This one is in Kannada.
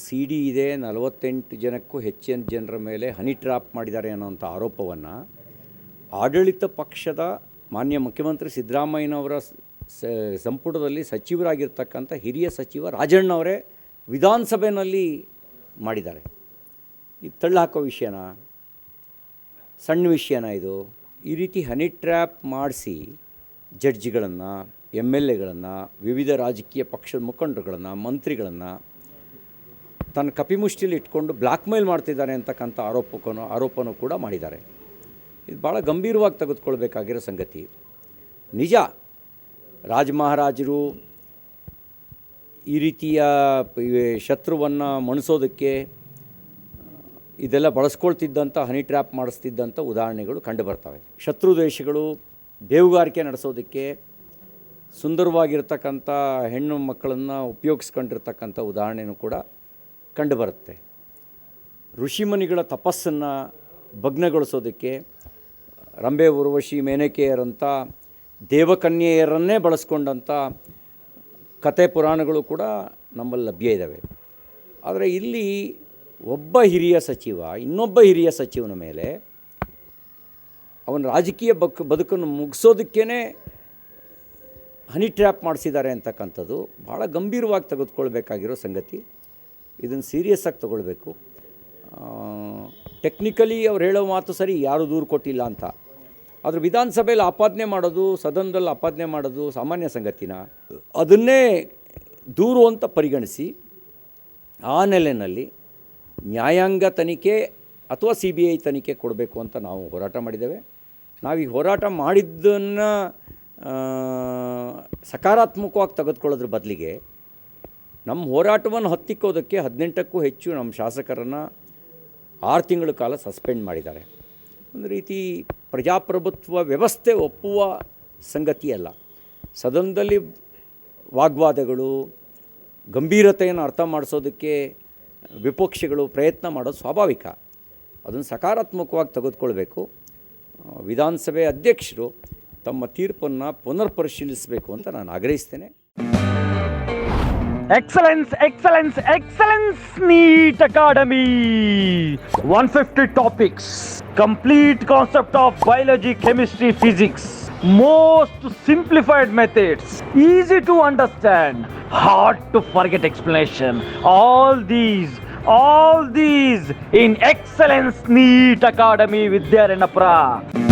ಸಿ ಡಿ ಇದೆ, ನಲವತ್ತೆಂಟು ಜನಕ್ಕೂ ಹೆಚ್ಚಿನ ಜನರ ಮೇಲೆ ಹನಿ ಟ್ರ್ಯಾಪ್ ಮಾಡಿದ್ದಾರೆ ಅನ್ನೋಂಥ ಆರೋಪವನ್ನು ಆಡಳಿತ ಪಕ್ಷದ ಮಾನ್ಯ ಮುಖ್ಯಮಂತ್ರಿ ಸಿದ್ದರಾಮಯ್ಯನವರ ಸಂಪುಟದಲ್ಲಿ ಸಚಿವರಾಗಿರ್ತಕ್ಕಂಥ ಹಿರಿಯ ಸಚಿವ ರಾಜಣ್ಣವರೇ ವಿಧಾನಸಭೆಯಲ್ಲಿ ಮಾಡಿದ್ದಾರೆ. ಇದು ತಳ್ಳು ಹಾಕೋ ವಿಷಯನ? ಸಣ್ಣ ವಿಷಯನ ಇದು? ಈ ರೀತಿ ಹನಿ ಟ್ರ್ಯಾಪ್ ಮಾಡಿಸಿ ಜಡ್ಜ್ಗಳನ್ನು, ಎಂ ಎಲ್ ಎಗಳನ್ನು, ವಿವಿಧ ರಾಜಕೀಯ ಪಕ್ಷದ ಮುಖಂಡರುಗಳನ್ನು, ಮಂತ್ರಿಗಳನ್ನು ತನ್ನ ಕಪಿಮುಷ್ಟಿಲಿ ಇಟ್ಕೊಂಡು ಬ್ಲ್ಯಾಕ್ ಮೇಲ್ ಮಾಡ್ತಿದ್ದಾರೆ ಅಂತಕ್ಕಂಥ ಆರೋಪಕ್ಕೂ ಆರೋಪನೂ ಕೂಡ ಮಾಡಿದ್ದಾರೆ. ಇದು ಭಾಳ ಗಂಭೀರವಾಗಿ ತೆಗೆದುಕೊಳ್ಬೇಕಾಗಿರೋ ಸಂಗತಿ. ನಿಜ, ರಾಜಮಹಾರಾಜರು ಈ ರೀತಿಯ ಶತ್ರುವನ್ನು ಮಣಿಸೋದಕ್ಕೆ ಇದೆಲ್ಲ ಬಳಸ್ಕೊಳ್ತಿದ್ದಂಥ ಹನಿ ಟ್ರ್ಯಾಪ್ ಮಾಡಿಸ್ತಿದ್ದಂಥ ಉದಾಹರಣೆಗಳು ಕಂಡು ಬರ್ತವೆ. ಶತ್ರು ದೇಶಗಳು ಬೇವುಗಾರಿಕೆ ನಡೆಸೋದಕ್ಕೆ ಸುಂದರವಾಗಿರ್ತಕ್ಕಂಥ ಹೆಣ್ಣು ಮಕ್ಕಳನ್ನು ಉಪಯೋಗಿಸ್ಕೊಂಡಿರ್ತಕ್ಕಂಥ ಉದಾಹರಣೆನೂ ಕೂಡ ಕಂಡುಬರುತ್ತೆ. ಋಷಿಮುನಿಗಳ ತಪಸ್ಸನ್ನು ಭಗ್ನಗೊಳಿಸೋದಕ್ಕೆ ರಂಬೆ ಉರ್ವಶಿ ಮೇನಕೆಯರಂಥ ದೇವಕನ್ಯೆಯರನ್ನೇ ಬಳಸ್ಕೊಂಡಂಥ ಕತೆ ಪುರಾಣಗಳು ಕೂಡ ನಮ್ಮಲ್ಲಿ ಲಭ್ಯ ಇದ್ದಾವೆ ಆದರೆ ಇಲ್ಲಿ ಒಬ್ಬ ಹಿರಿಯ ಸಚಿವ, ಇನ್ನೊಬ್ಬ ಹಿರಿಯ ಸಚಿವನ ಮೇಲೆ ಅವನ ರಾಜಕೀಯ ಬಕ್, ಬದುಕನ್ನು ಮುಗಿಸೋದಕ್ಕೇ ಹನಿ ಟ್ರ್ಯಾಪ್ ಮಾಡಿಸಿದ್ದಾರೆ ಅಂತಕ್ಕಂಥದ್ದು ಭಾಳ ಗಂಭೀರವಾಗಿ ತೆಗೆದುಕೊಳ್ಬೇಕಾಗಿರೋ ಸಂಗತಿ. ಇದನ್ನು ಸೀರಿಯಸ್ ಆಗಿ ತಗೊಳ್ಬೇಕು. ಟೆಕ್ನಿಕಲಿ ಅವ್ರು ಹೇಳೋ ಮಾತು ಸರಿ, ಯಾರೂ ದೂರು ಕೊಟ್ಟಿಲ್ಲ ಅಂತ. ಆದರೆ ವಿಧಾನಸಭೆಯಲ್ಲಿ ಆಪಾದನೆ ಮಾಡೋದು, ಸದನದಲ್ಲಿ ಆಪಾದನೆ ಮಾಡೋದು ಸಾಮಾನ್ಯ ಸಂಗತಿನ? ಅದನ್ನೇ ದೂರು ಅಂತ ಪರಿಗಣಿಸಿ, ಆ ನೆಲೆಯಲ್ಲಿ ನ್ಯಾಯಾಂಗ ತನಿಖೆ ಅಥವಾ ಸಿ ಬಿ ಐ ತನಿಖೆ ಕೊಡಬೇಕು ಅಂತ ನಾವು ಹೋರಾಟ ಮಾಡಿದ್ದೇವೆ. ನಾವು ಈ ಹೋರಾಟ ಮಾಡಿದ್ದನ್ನು ಸಕಾರಾತ್ಮಕವಾಗಿ ತೆಗೆದುಕೊಳ್ಳೋದ್ರ ಬದಲಿಗೆ ನಮ್ಮ ಹೋರಾಟವನ್ನು ಹತ್ತಿಕ್ಕೋದಕ್ಕೆ ಹದಿನೆಂಟಕ್ಕೂ ಹೆಚ್ಚು ನಮ್ಮ ಶಾಸಕರನ್ನು ಆರು ತಿಂಗಳ ಕಾಲ ಸಸ್ಪೆಂಡ್ ಮಾಡಿದ್ದಾರೆ. ಒಂದು ರೀತಿ ಪ್ರಜಾಪ್ರಭುತ್ವ ವ್ಯವಸ್ಥೆ ಒಪ್ಪುವ ಸಂಗತಿಯಲ್ಲ ಸದನದಲ್ಲಿ ವಾಗ್ವಾದಗಳು, ಗಂಭೀರತೆಯನ್ನು ಅರ್ಥ ಮಾಡಿಸೋದಕ್ಕೆ ವಿಪಕ್ಷಗಳು ಪ್ರಯತ್ನ ಮಾಡೋದು ಸ್ವಾಭಾವಿಕ. ಅದನ್ನು ಸಕಾರಾತ್ಮಕವಾಗಿ ತೆಗೆದುಕೊಳ್ಬೇಕು. ವಿಧಾನಸಭೆ ಅಧ್ಯಕ್ಷರು ತಮ್ಮ ತೀರ್ಪನ್ನು ಪುನರ್ ಪರಿಶೀಲಿಸಬೇಕು ಅಂತ ನಾನು ಆಗ್ರಹಿಸ್ತೇನೆ. Excellence, excellence, excellence, NEET Academy. 150 topics. Complete concept of biology, chemistry, physics. Most simplified methods. Easy to understand. Hard to forget explanation. All these, all these in Excellence NEET Academy with Darren Apra.